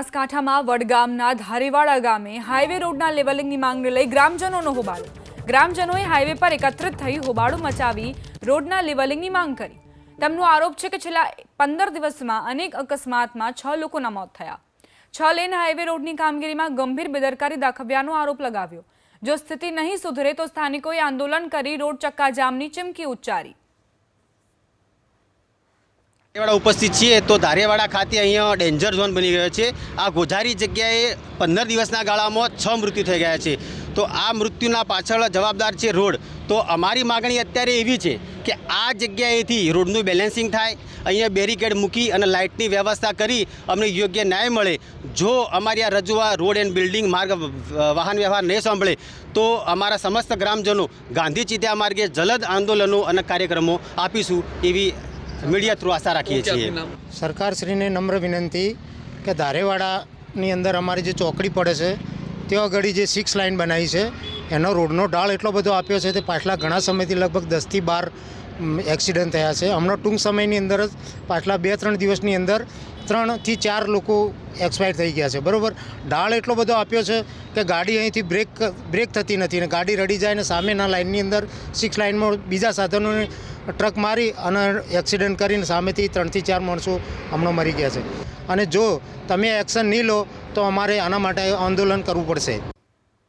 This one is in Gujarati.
બનાસકાંઠામાં વડગામના ધારેવાડા ગામે હાઈવે રોડના લેવલિંગની માંગને લઈ ગ્રામજનોનો હોબાળો. ગ્રામજનોએ હાઈવે પર એકત્રિત થઈ હોબાળો મચાવી રોડના લેવલિંગની માંગ કરી. તેમનો આરોપ છે કે છેલ્લા પંદર દિવસમાં અનેક અકસ્માતમાં છ લોકોના મોત થયા. છ લેન હાઈવે રોડની કામગીરીમાં ગંભીર બેદરકારી દાખવ્યાનો આરોપ લગાવ્યો. જો સ્થિતિ નહીં સુધરે તો સ્થાનિકોએ આંદોલન કરી રોડ ચક્કાજામની ચીમકી ઉચ્ચારી. ધારેવાડા ઉપસ્થિત છીએ, તો ધારેવાડા ખાતે અહીંયા ડેન્જર ઝોન બની ગયો છે. આ ગોઝારી જગ્યાએ પંદર દિવસના ગાળામાં છ મૃત્યુ થઈ ગયા છે. તો આ મૃત્યુના પાછળ જવાબદાર છે રોડ. તો અમારી માગણી અત્યારે એવી છે કે આ જગ્યાએથી રોડનું બેલેન્સિંગ થાય, અહીંયા બેરિકેડ મૂકી અને લાઇટની વ્યવસ્થા કરી અમને યોગ્ય ન્યાય મળે. જો અમારી આ રજૂઆત રોડ એન્ડ બિલ્ડિંગ માર્ગ વાહન વ્યવહાર નહીં સાંભળે, તો અમારા સમસ્ત ગ્રામજનો ગાંધી ચિત્યા માર્ગે જલદ આંદોલનો અને કાર્યક્રમો આપીશું એવી મીડિયા થ્રુ આશા રાખીએ છીએ. સરકારશ્રીને નમ્ર વિનંતી કે ધારેવાડાની અંદર અમારી જે ચોકડી પડે છે ત્યાં આગળ જે સિક્સ લાઇન બનાવી છે એનો રોડનો ઢાળ એટલો બધો આપ્યો છે તે પાછલા ઘણા સમયથી લગભગ દસથી બાર એક્સિડન્ટ થયા છે. હમણાં ટૂંક સમયની અંદર જ પાછલા બે ત્રણ દિવસની અંદર ત્રણથી ચાર લોકો એક્સપાયર થઈ ગયા છે. બરાબર? ઢાળ એટલો બધો આપ્યો છે કે ગાડી અહીંથી બ્રેક બ્રેક થતી નથી ને ગાડી રડી જાય ને સામેના લાઇનની અંદર સિક્સ લાઇનમાં બીજા સાધનોને ટ્રક મારી અને એક્સિડન્ટ કરીને સામેથી ત્રણથી ચાર માણસો હમણાં મરી ગયા છે. અને જો તમે એક્શન નહીં લો, તો અમારે આના માટે આંદોલન કરવું પડશે.